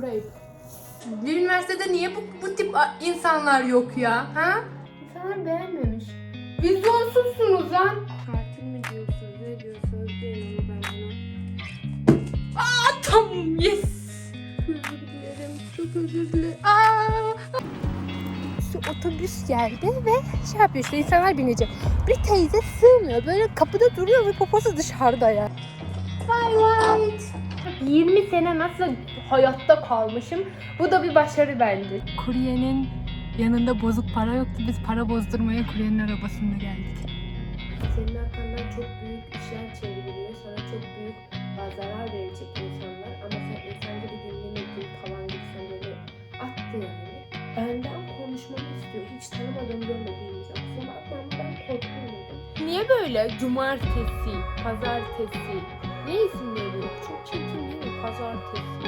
grape. Bir üniversitede niye bu, bu tip insanlar yok ya? Ha? İnsanlar beğenmemiş. Vizyonsuzsunuz lan. Katil mi diyorsunuz? Ne diyorsunuz? Diyelim ben buna. Aa tamam yes. Özür dilerim. Çok özür dilerim. Aa. Şu otobüs geldi ve şey yapıyor işte insanlar binecek. Bir teyze sığmıyor. Böyle kapıda duruyor ve poposu dışarıda ya. Highlight. 20 sene nasıl hayatta kalmışım. Bu da bir başarı bence. Kuryenin yanında bozuk para yoktu. Biz para bozdurmaya kuryenin arabasında geldik. Senin arkandan çok büyük işler çevriliyor. Sana çok büyük zarar verecek insanlar. Ama sen insanları dinlemedin falan gibi sen böyle attı yani. Benden konuşmamı istiyor. Hiç tanımadığım görmediğim insan. Ama ben korktum dedim. Niye böyle cumartesi, pazartesi? Ne isim veriyor? Çok çirkin değil mi? Pazartesi.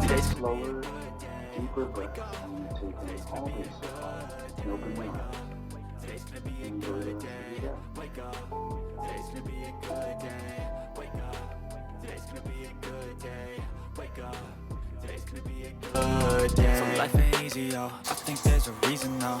today's slower, deeper breaths when you're taking all this in open mind. And you're able to do that. Wake up, today's gonna be a good day. Wake up, today's gonna be a good day. Wake up, today's gonna be a good day. So life ain't easy, yo. I think there's a reason, though.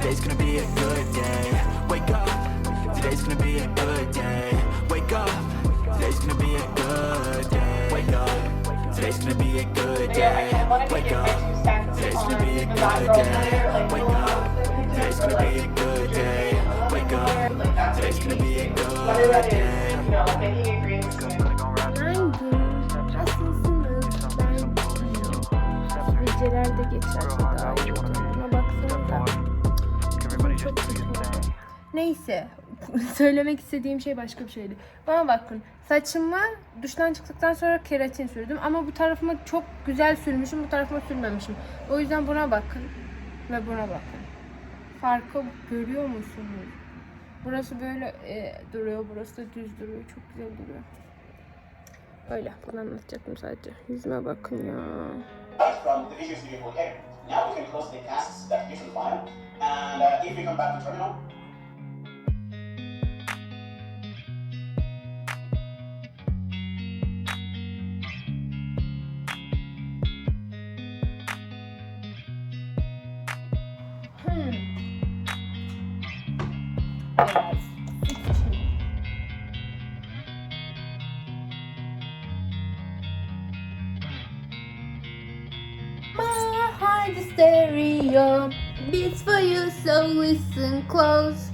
Today's gonna be a good day. Wake up. Today's gonna be a good day. Wake up. Today's gonna be a good day. Wake up. Today's gonna be a good day. Wake up. Today's gonna be a good day. Wake up. Today's gonna be a good day. Wake up. Today's gonna be a good day. You know, making agreements. The sun. Neyse. Söylemek istediğim şey başka bir şeydi. Bana bakın. Saçıma duştan çıktıktan sonra keratin sürdüm. Ama bu tarafıma çok güzel sürmüşüm. Bu tarafıma sürmemişim. O yüzden buna bakın. Ve buna bakın. Farkı görüyor musunuz? Burası böyle e, duruyor. Burası da düz duruyor. Çok güzel duruyor. Öyle. Bunu anlatacaktım sadece. Yüzüme bakın ya. Now we can close the tasks that we can find, and uh, if we come back to terminal, Hmm. Yes. Stereo beats for you, so listen close.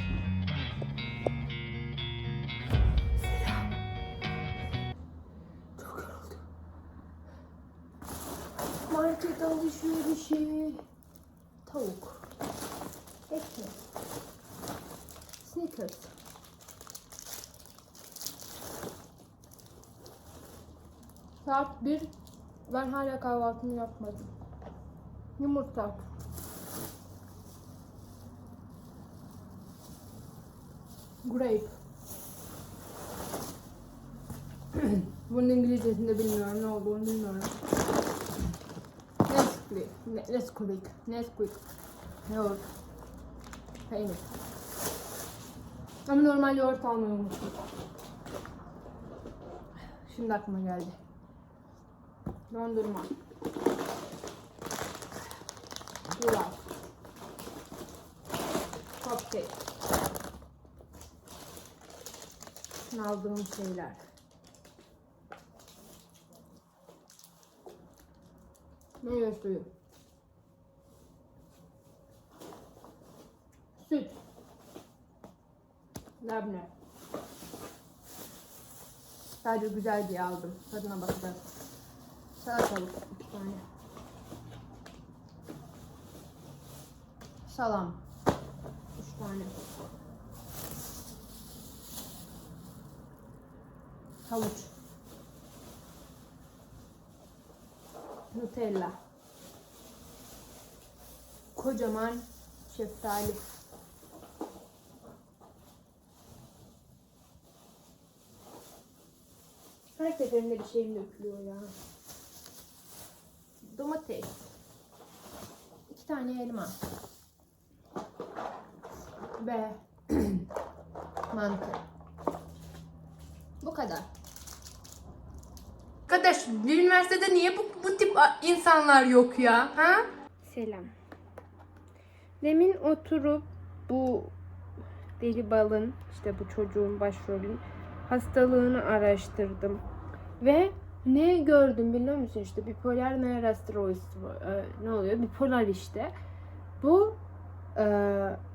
Market alışverişi. tavuk, ekmek, Snickers. Saat 1 ben hala kahvaltımı yapmadım. Yumurta. Bunun İngilizcesinde bilmiyorum ne olduğunu bilmiyorum. Nesquik. Ne- Nesquik. Nesquik. Yoğurt. Peynir. Ama normal yoğurt almayı unuttum. Şimdi aklıma geldi. Dondurma. Yulaf. Cupcake. Aldığım şeyler. Meyve suyu. Süt. Labne. Sadece güzel diye aldım. Tadına bakacağız. Salatalık iki tane. Salam. Üç tane. Havuç. Nutella. Kocaman şeftali. Her seferinde bir şeyim dökülüyor ya. Domates. İki tane elma. Ve mantı. Bu kadar. Bir üniversitede niye bu, bu tip insanlar yok ya? Ha? Selam. Demin oturup bu deli balın işte bu çocuğun başrolün hastalığını araştırdım. Ve ne gördüm biliyor musun işte bipolar nerastirosis e, ne oluyor? Bipolar işte. Bu e,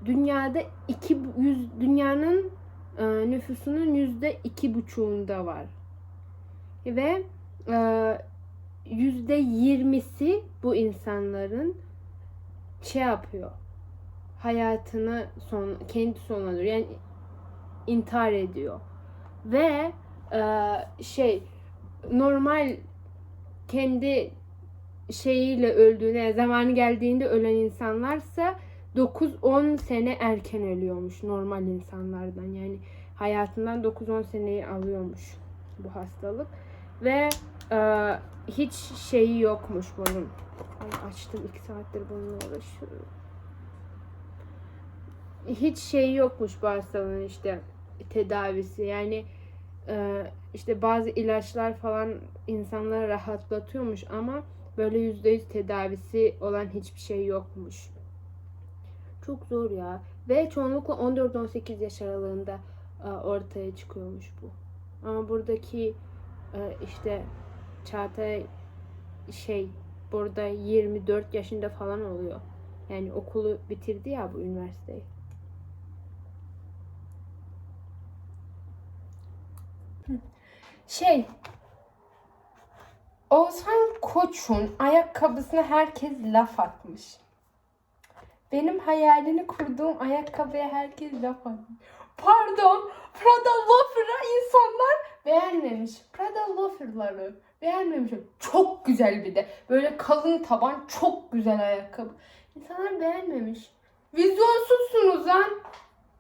dünyada iki yüz dünyanın e, nüfusunun yüzde iki buçuğunda var. Ve yüzde yirmisi bu insanların şey yapıyor. Hayatını son kendi sonlandırıyor. Yani intihar ediyor. Ve e, şey normal kendi şeyiyle öldüğüne zamanı geldiğinde ölen insanlarsa 9-10 sene erken ölüyormuş normal insanlardan. Yani hayatından 9-10 seneyi alıyormuş bu hastalık. Ve e, hiç şeyi yokmuş bunun. Ay açtım iki saattir bununla uğraşıyorum. Hiç şeyi yokmuş bu hastalığın işte tedavisi. Yani e, işte bazı ilaçlar falan insanları rahatlatıyormuş ama böyle yüzde yüz tedavisi olan hiçbir şey yokmuş. Çok zor ya. Ve çoğunlukla 14-18 yaş aralığında e, ortaya çıkıyormuş bu. Ama buradaki e, işte Çağatay şey burada 24 yaşında falan oluyor. Yani okulu bitirdi ya bu üniversiteyi. Şey Oğuzhan Koç'un ayakkabısına herkes laf atmış. Benim hayalini kurduğum ayakkabıya herkes laf atmış. Pardon, Prada loafer'a insanlar beğenmemiş. Prada loafer'ları beğenmemiş. Çok güzel bir de. Böyle kalın taban çok güzel ayakkabı. İnsanlar beğenmemiş. Vizyonsuzsunuz lan.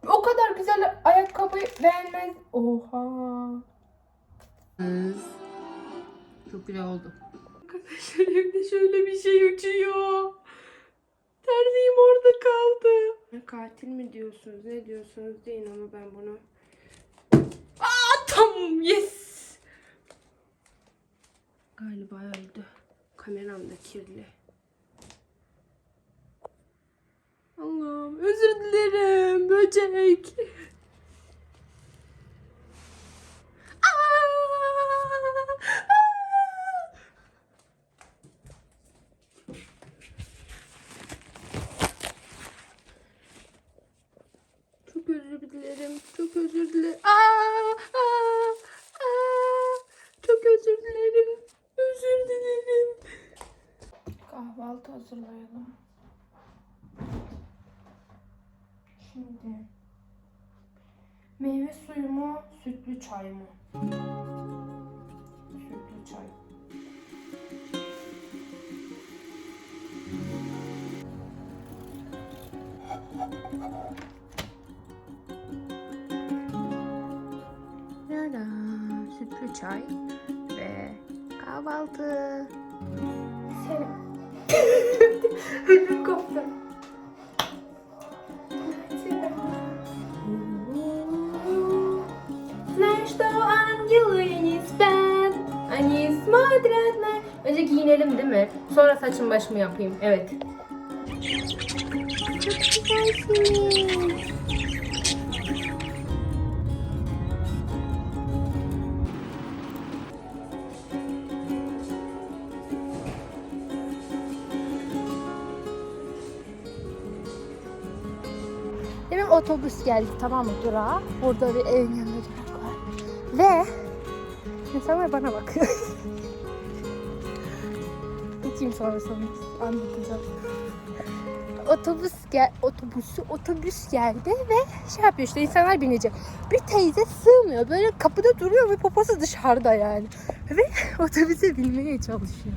O kadar güzel ayakkabı beğenmez. Oha. Çok güzel oldu. Arkadaşlar evde şöyle bir şey uçuyor. Terliğim orada kaldı. Katil mi diyorsunuz ne diyorsunuz deyin ama ben bunu... Aa tamam yes. Galiba öldü. Kameram da kirli. Allah'ım özür dilerim böcek. Çok özür dilerim. Çok özür dilerim. Aa, aa, aa. Çok özür dilerim. Özür dilerim. Kahvaltı hazırlayalım. Şimdi meyve suyu mu, sütlü çay mı? Sütlü çay. Lala, sütlü çay kahvaltı. Sen... Ödüm koptu. Знаешь, что ангелы не спят, они смотрят на... Önce giyinelim değil mi? Sonra saçım başımı yapayım. Evet. Çok güzelsin. Otobüs geldi tamam mı durağa? Burada bir evin yanında durak var. Ve insanlar bana bakıyor. Geçeyim sonra sana anlatacağım. Otobüs gel otobüsü otobüs geldi ve şey yapıyor işte insanlar binecek. Bir teyze sığmıyor. Böyle kapıda duruyor ve poposu dışarıda yani. Ve otobüse binmeye çalışıyor.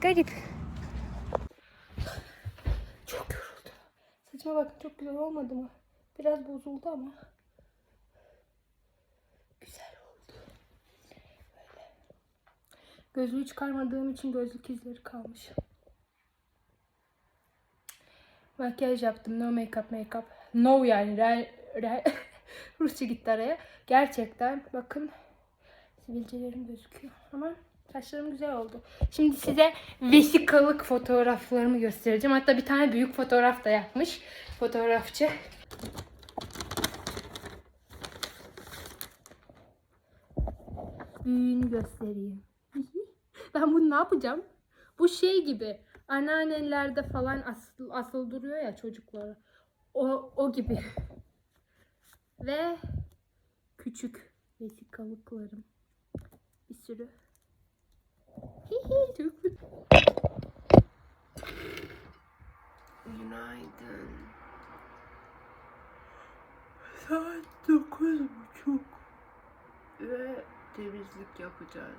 Garip. Bakın çok güzel olmadı mı? Biraz bozuldu ama. Güzel oldu. Böyle. Gözlüğü çıkarmadığım için gözlük izleri kalmış. Makyaj yaptım. No make up make up. No yani. Re, re, Rusça gitti araya. Gerçekten bakın sivilcelerim gözüküyor. Ama saçlarım güzel oldu. Şimdi size vesikalık fotoğraflarımı göstereceğim. Hatta bir tane büyük fotoğraf da yapmış fotoğrafçı. Büyüğünü göstereyim. ben bunu ne yapacağım? Bu şey gibi. Anneannelerde falan asıl, asıl duruyor ya çocuklara. O, o gibi. Ve küçük vesikalıklarım. Bir sürü. Günaydın. Saat dokuz buçuk. Ve temizlik yapacağız.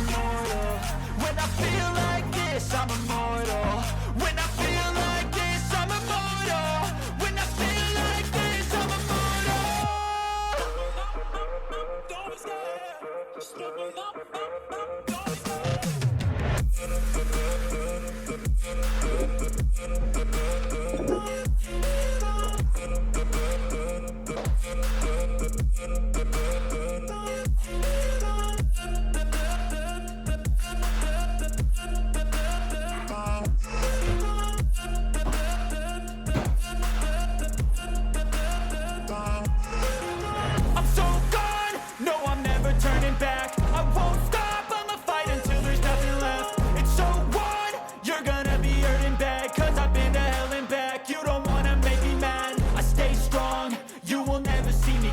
immortal. When I feel like this, I'm immortal. When I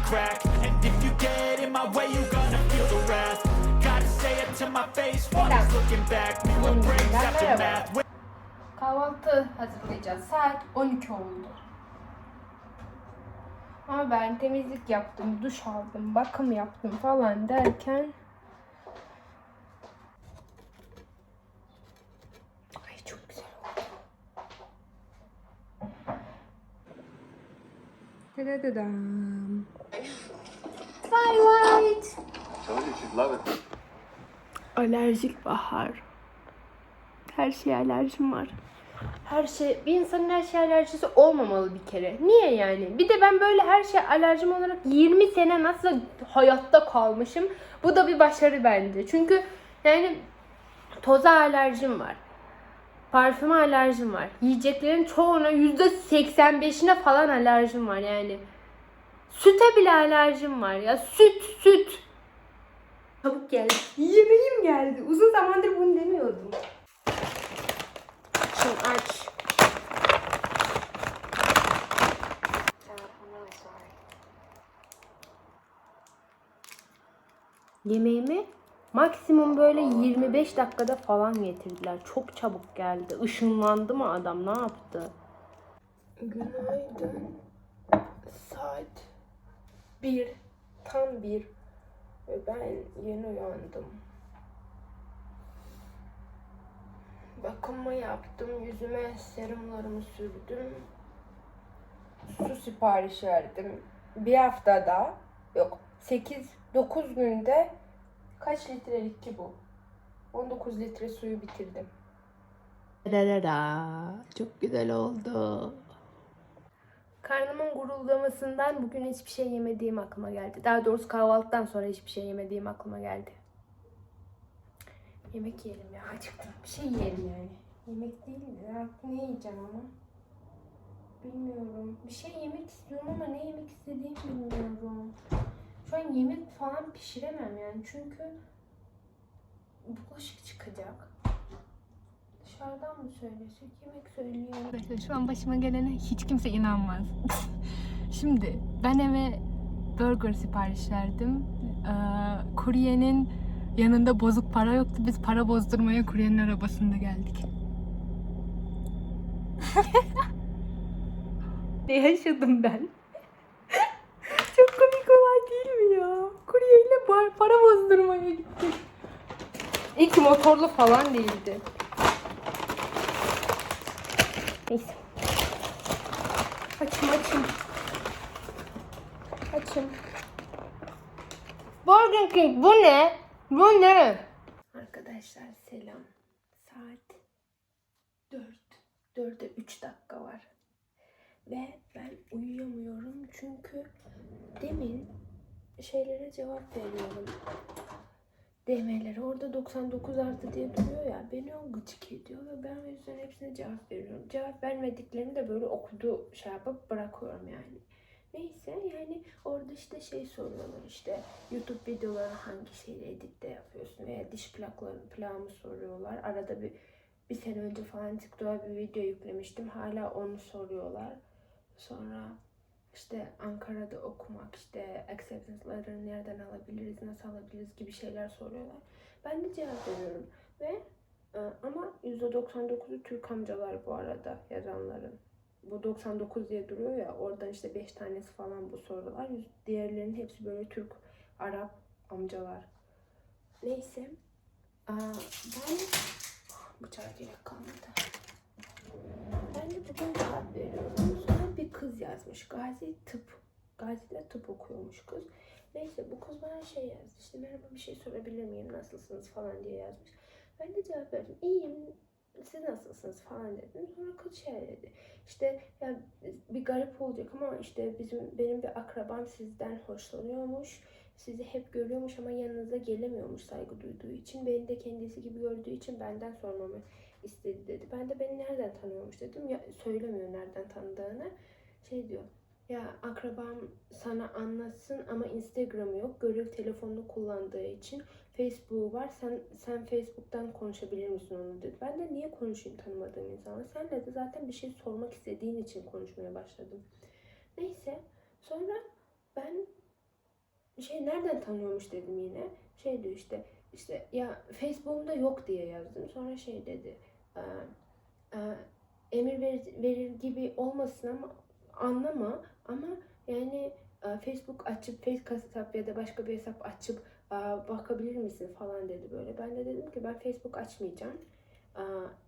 crack. And if you get in my way, you're gonna feel the wrath. Gotta say it to my face while he's looking back. Me what brings aftermath. Kahvaltı hazırlayacağız. Saat 12 oldu. Ama ben temizlik yaptım, duş aldım, bakım yaptım falan derken Ay çok güzel oldu. Dadadadam. Twilight. Told you she'd love it. Alerjik bahar. Her şeye alerjim var. Her şey, bir insanın her şeye alerjisi olmamalı bir kere. Niye yani? Bir de ben böyle her şeye alerjim olarak 20 sene nasıl hayatta kalmışım? Bu da bir başarı bence. Çünkü yani toza alerjim var. Parfüme alerjim var. Yiyeceklerin çoğuna %85'ine falan alerjim var yani. Süte bile alerjim var ya. Süt, süt. Çabuk geldi. Yemeğim geldi. Uzun zamandır bunu demiyordum. Şimdi aç. Yemeğimi maksimum böyle 25 dakikada falan getirdiler. Çok çabuk geldi. Işınlandı mı adam? Ne yaptı? Günaydın. Saat 1. Tam 1. Ve ben yeni uyandım. Bakımımı yaptım. Yüzüme serumlarımı sürdüm. Su sipariş verdim. Bir haftada yok 8-9 günde kaç litrelik ki bu? 19 litre suyu bitirdim. Çok güzel oldu. Karnımın guruldamasından bugün hiçbir şey yemediğim aklıma geldi. Daha doğrusu kahvaltıdan sonra hiçbir şey yemediğim aklıma geldi. Yemek yiyelim ya acıktım. Bir şey yiyelim yani. Yemek değil de ne yiyeceğim ama. Bilmiyorum. Bir şey yemek istiyorum ama ne yemek istediğimi bilmiyorum. Şu an yemek falan pişiremem yani çünkü bulaşık çıkacak. Dışarıdan mı söylesek? Yemek söyleyelim. Arkadaşlar şu an başıma gelene hiç kimse inanmaz. Şimdi ben eve burger sipariş verdim. Ee, kuryenin yanında bozuk para yoktu. Biz para bozdurmaya kuryenin arabasında geldik. Ne yaşadım ben? Çok komik olay değil mi ya? Kuryeyle para bozdurmaya gittik. İlk motorlu falan değildi. Neyse. Açım açım. Açım. Burger King bu ne? Bu ne? Arkadaşlar selam. Saat 4. 4'e 3 dakika var. Ve ben uyuyamıyorum çünkü demin şeylere cevap veriyorum. DM'lere orada 99 artı diye duruyor ya beni o gıcık ediyor ve ben o yüzden hepsine cevap veriyorum. Cevap vermediklerini de böyle okudu şey yapıp bırakıyorum yani. Neyse yani orada işte şey soruyorlar işte YouTube videoları hangi şeyle editte yapıyorsun veya diş plakları plağımı soruyorlar. Arada bir bir sene önce falan TikTok'a bir video yüklemiştim. Hala onu soruyorlar. Sonra işte Ankara'da okumak, işte acceptance letter'ı nereden alabiliriz, nasıl alabiliriz gibi şeyler soruyorlar. Ben de cevap veriyorum. Ve e, ama %99'u Türk amcalar bu arada yazanların. Bu 99 diye duruyor ya oradan işte 5 tanesi falan bu sorular. Diğerlerinin hepsi böyle Türk, Arap amcalar. Neyse. Aa, ben bıçak gerek kalmadı. Ben de bugün cevap veriyorum. Yazmış. Gazi tıp. Gazi'de tıp okuyormuş kız. Neyse bu kız bana şey yazdı. İşte merhaba bir şey sorabilir miyim? Nasılsınız falan diye yazmış. Ben de cevap verdim. İyiyim. Siz nasılsınız falan dedim. Sonra kız şey dedi. İşte ya bir garip olacak ama işte bizim benim bir akrabam sizden hoşlanıyormuş. Sizi hep görüyormuş ama yanınıza gelemiyormuş saygı duyduğu için. Beni de kendisi gibi gördüğü için benden sormamı istedi dedi. Ben de beni nereden tanıyormuş dedim. Ya söylemiyor nereden tanıdığını. Şey diyor. Ya akrabam sana anlatsın ama Instagram'ı yok. Görev telefonunu kullandığı için Facebook'u var. Sen sen Facebook'tan konuşabilir misin onu dedi. Ben de niye konuşayım tanımadığım insanla? Sen de zaten bir şey sormak istediğin için konuşmaya başladım. Neyse. Sonra ben şey nereden tanıyormuş dedim yine. Şey diyor işte işte ya Facebook'umda yok diye yazdım. Sonra şey dedi. "Aa, aa, emir verir, verir gibi olmasın ama anlama ama yani e, Facebook açıp Facebook hesap ya da başka bir hesap açıp e, bakabilir misin falan dedi böyle. Ben de dedim ki ben Facebook açmayacağım. E,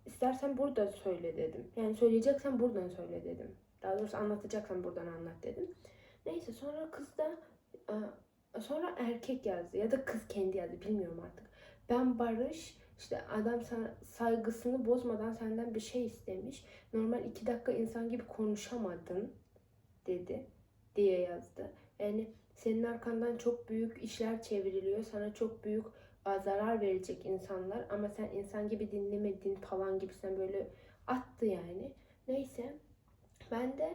İstersen burada söyle dedim. Yani söyleyeceksen buradan söyle dedim. Daha doğrusu anlatacaksan buradan anlat dedim. Neyse sonra kız da sonra erkek yazdı ya da kız kendi yazdı bilmiyorum artık. Ben Barış işte adam saygısını bozmadan senden bir şey istemiş. Normal iki dakika insan gibi konuşamadın dedi diye yazdı. Yani senin arkandan çok büyük işler çevriliyor. Sana çok büyük zarar verecek insanlar ama sen insan gibi dinlemedin falan gibisinden böyle attı yani. Neyse ben de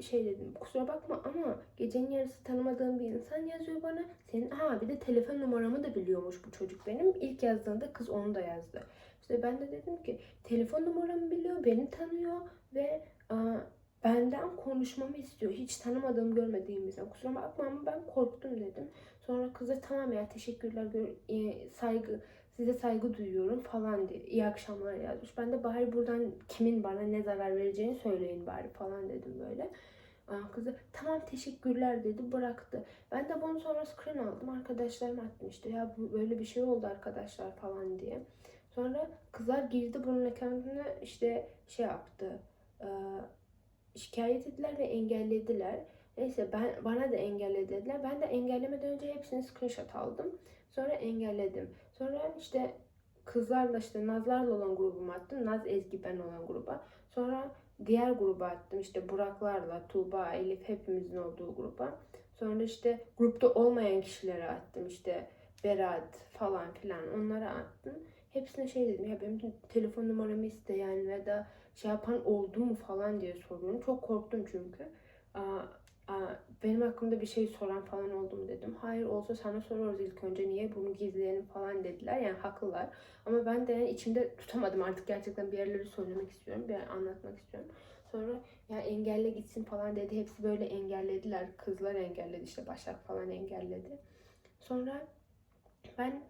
şey dedim kusura bakma ama gecenin yarısı tanımadığım bir insan yazıyor bana. Senin ha bir de telefon numaramı da biliyormuş bu çocuk benim. İlk yazdığında kız onu da yazdı. İşte ben de dedim ki telefon numaramı biliyor, beni tanıyor ve e, benden konuşmamı istiyor. Hiç tanımadığım, görmediğim insan. Kusura bakma ama ben korktum dedim. Sonra kıza tamam ya teşekkürler, gör- e, saygı, size saygı duyuyorum falan diye. İyi akşamlar yazmış. Ben de bari buradan kimin bana ne zarar vereceğini söyleyin bari falan dedim böyle. Kızı tamam teşekkürler dedi bıraktı. Ben de bunu sonra screen aldım. Arkadaşlarım atmıştı. Ya böyle bir şey oldu arkadaşlar falan diye. Sonra kızlar girdi bunun ekranını işte şey yaptı. Şikayet ettiler ve engellediler. Neyse ben bana da engellediler. Ben de engellemeden önce hepsini screenshot aldım. Sonra engelledim. Sonra işte kızlarla işte Nazlarla olan grubuma attım. Naz Ezgi ben olan gruba. Sonra diğer gruba attım. İşte Buraklarla, Tuğba, Elif hepimizin olduğu gruba. Sonra işte grupta olmayan kişilere attım. İşte Berat falan filan onlara attım. Hepsine şey dedim ya benim telefon numaramı iste yani ya da şey yapan oldu mu falan diye soruyorum. Çok korktum çünkü. Aa, aa, benim hakkımda bir şey soran falan oldu mu dedim. Hayır olsa sana soruyoruz ilk önce niye bunu gizleyelim falan dediler. Yani haklılar. Ama ben de yani içimde tutamadım artık gerçekten bir yerleri söylemek istiyorum. Bir anlatmak istiyorum. Sonra ya engelle gitsin falan dedi. Hepsi böyle engellediler. Kızlar engelledi işte Başak falan engelledi. Sonra ben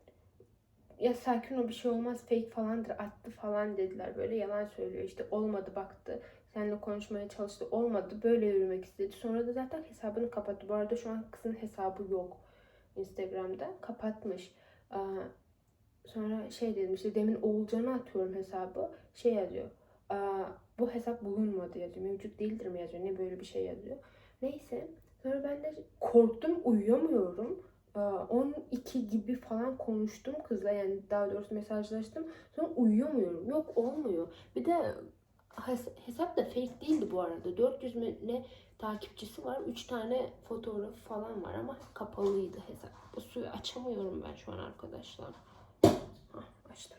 ya sakin ol bir şey olmaz fake falandır attı falan dediler. Böyle yalan söylüyor işte olmadı baktı. Seninle konuşmaya çalıştı olmadı böyle yürümek istedi. Sonra da zaten hesabını kapattı. Bu arada şu an kızın hesabı yok Instagram'da. Kapatmış. Sonra şey dedim işte demin Oğulcan'a atıyorum hesabı. Şey yazıyor. Bu hesap bulunmadı yazıyor. Mevcut değildir mi yazıyor. Ne böyle bir şey yazıyor. Neyse. Sonra ben de korktum uyuyamıyorum. Aa, 12 gibi falan konuştum kızla yani daha doğrusu mesajlaştım. Sonra uyuyamıyorum. Yok olmuyor. Bir de hesap da fake değildi bu arada. 400 mü ne takipçisi var. 3 tane fotoğrafı falan var ama kapalıydı hesap. Bu suyu açamıyorum ben şu an arkadaşlar. Hah, açtım.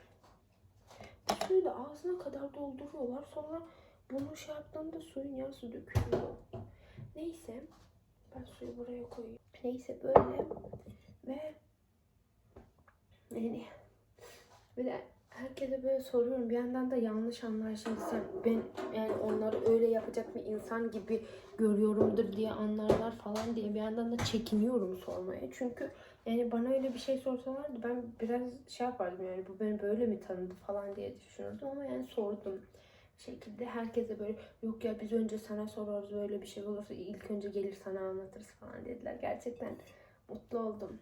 Bu suyu da ağzına kadar dolduruyorlar. Sonra bunu şey yaptığında suyun yarısı dökülüyor. Neyse. Ben suyu buraya koyayım. Neyse böyle. Ve yani bir de herkese böyle soruyorum. Bir yandan da yanlış sen ben yani onları öyle yapacak bir insan gibi görüyorumdur diye anlarlar falan diye bir yandan da çekiniyorum sormaya. Çünkü yani bana öyle bir şey sorsalardı ben biraz şey yapardım yani bu beni böyle mi tanıdı falan diye düşünürdüm ama yani sordum şekilde herkese böyle yok ya biz önce sana sorarız öyle bir şey olursa ilk önce gelir sana anlatırız falan dediler. Gerçekten mutlu oldum.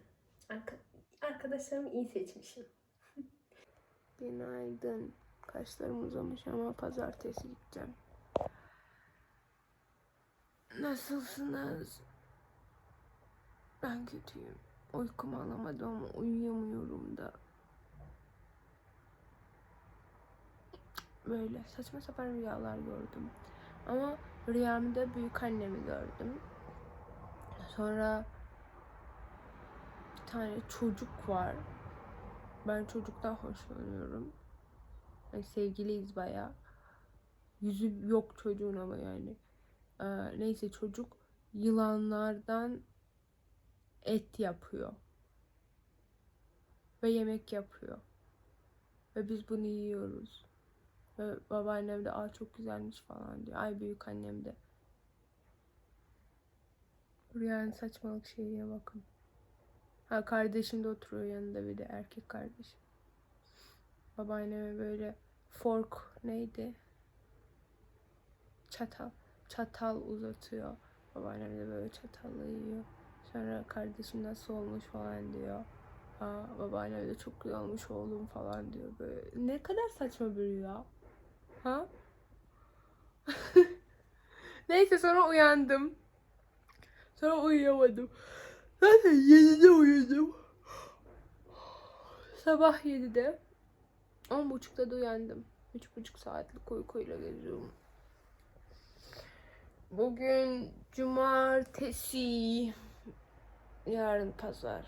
Arka arkadaşlarımı iyi seçmişim. Günaydın. Kaşlarım uzamış ama pazartesi gideceğim. Nasılsınız? Ben kötüyüm. Uykumu alamadım ama uyuyamıyorum da. Böyle saçma sapan rüyalar gördüm. Ama rüyamda büyük annemi gördüm. Sonra bir tane çocuk var. Ben çocuktan hoşlanıyorum. Yani sevgiliyiz baya. Yüzü yok çocuğun ama yani. Ee, neyse çocuk yılanlardan et yapıyor. Ve yemek yapıyor. Ve biz bunu yiyoruz. Ve babaannem de aa çok güzelmiş falan diyor. Ay büyük annem de. Rüyanın saçmalık şeyine bakın. Ha kardeşim de oturuyor yanında bir de erkek kardeşim. Babaanneme böyle fork neydi? Çatal. Çatal uzatıyor. Babaannem de böyle çatalla yiyor. Sonra kardeşim nasıl olmuş falan diyor. Aa, babaannem de çok güzel olmuş oğlum falan diyor böyle. Ne kadar saçma bir rüya. Ha? Neyse sonra uyandım. Sonra uyuyamadım. Zaten 7'de uyudum. Sabah 7'de. 10.30'da da uyandım. 3.5 saatlik uykuyla geziyorum. Bugün cumartesi. Yarın pazar.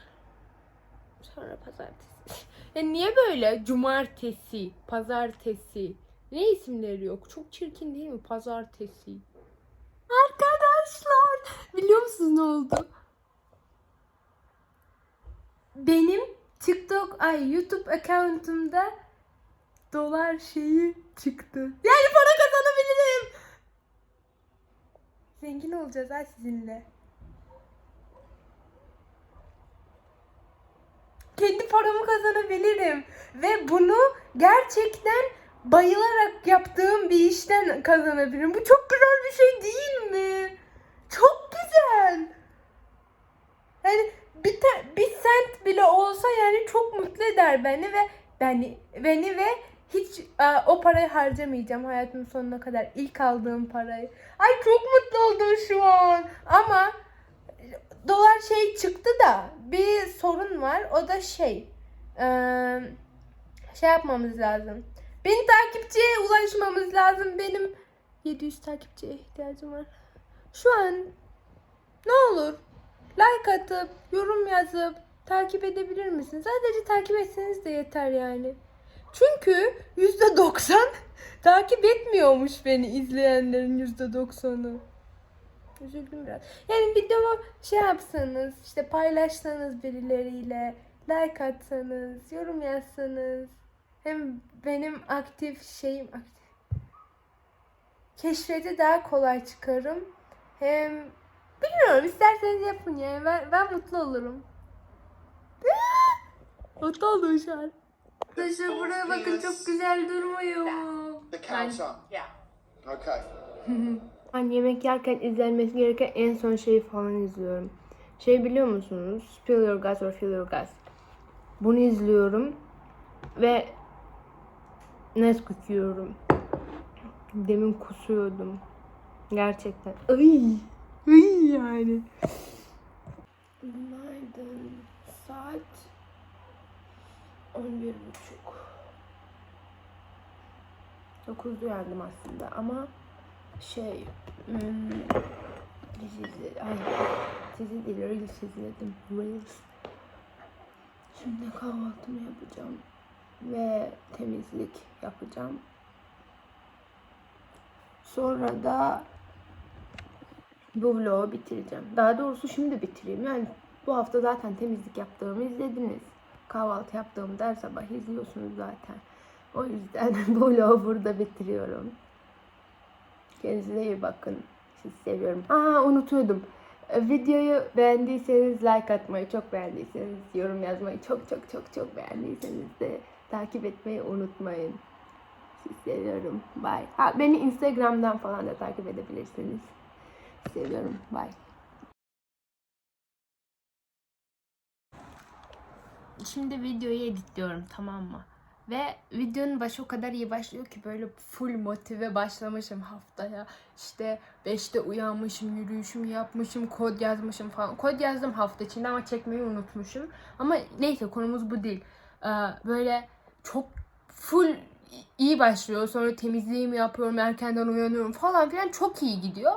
Sonra pazartesi. Ya niye böyle? Cumartesi, pazartesi. Ne isimleri yok? Çok çirkin değil mi? Pazartesi. Arkadaşlar, biliyor musunuz ne oldu? Benim TikTok, ay YouTube account'umda dolar şeyi çıktı. Yani para kazanabilirim. Zengin olacağız ha sizinle. Kendi paramı kazanabilirim. Ve bunu gerçekten bayılarak yaptığım bir işten kazanabilirim. Bu çok güzel bir şey değil mi? Çok güzel. Yani bir, te- bir sent bile olsa yani çok mutlu eder beni ve beni beni ve hiç e, o parayı harcamayacağım hayatımın sonuna kadar. ilk aldığım parayı. Ay çok mutlu oldum şu an. Ama dolar şey çıktı da bir sorun var. O da şey e, şey yapmamız lazım. Bin takipçiye ulaşmamız lazım. Benim 700 takipçiye ihtiyacım var. Şu an ne olur like atıp yorum yazıp takip edebilir misin? Sadece takip etseniz de yeter yani. Çünkü %90 takip etmiyormuş beni izleyenlerin %90'ı. Üzüldüm biraz. Yani videomu şey yapsanız, işte paylaşsanız birileriyle, like atsanız, yorum yazsanız. Hem benim aktif şeyim aktif. Keşfete daha kolay çıkarım. Hem bilmiyorum isterseniz yapın yani ben, ben mutlu olurum. mutlu oldum şu an. Arkadaşlar buraya bakın çok güzel durmuyor mu? On. Yeah. Okay. Ben yemek yerken izlenmesi gereken en son şeyi falan izliyorum. Şey biliyor musunuz? Spill Your Gas or Fill Your Gas. Bunu izliyorum ve Nesquik yiyorum. Demin kusuyordum. Gerçekten. Ay, ay yani. Günaydın. Saat 11.30. 9'da uyandım aslında ama şey hmm, dizi. Ay, dizi değil, Reels izledim. Reels. Şimdi kahvaltımı yapacağım. Ve temizlik yapacağım. Sonra da bu vlogu bitireceğim. Daha doğrusu şimdi bitireyim. Yani bu hafta zaten temizlik yaptığımı izlediniz. Kahvaltı yaptığımı da her sabah izliyorsunuz zaten. O yüzden bu vlogu burada bitiriyorum. Kendinize iyi bakın. Sizi seviyorum. Aa unutuyordum. Ee, Videoyu beğendiyseniz like atmayı, çok beğendiyseniz yorum yazmayı, çok çok çok çok beğendiyseniz de takip etmeyi unutmayın. Sizi seviyorum. Bye. Ha, beni Instagram'dan falan da takip edebilirsiniz. Seviyorum. Bye. Şimdi videoyu editliyorum tamam mı? Ve videonun başı o kadar iyi başlıyor ki böyle full motive başlamışım haftaya. İşte 5'te uyanmışım, yürüyüşümü yapmışım, kod yazmışım falan. Kod yazdım hafta içinde ama çekmeyi unutmuşum. Ama neyse konumuz bu değil. Ee, böyle çok full iyi başlıyor. Sonra temizliğimi yapıyorum, erkenden uyanıyorum falan filan. Çok iyi gidiyor.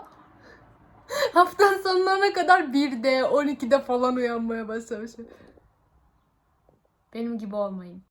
Haftanın sonlarına kadar 1'de, 12'de falan uyanmaya başlamışım. Benim gibi olmayın.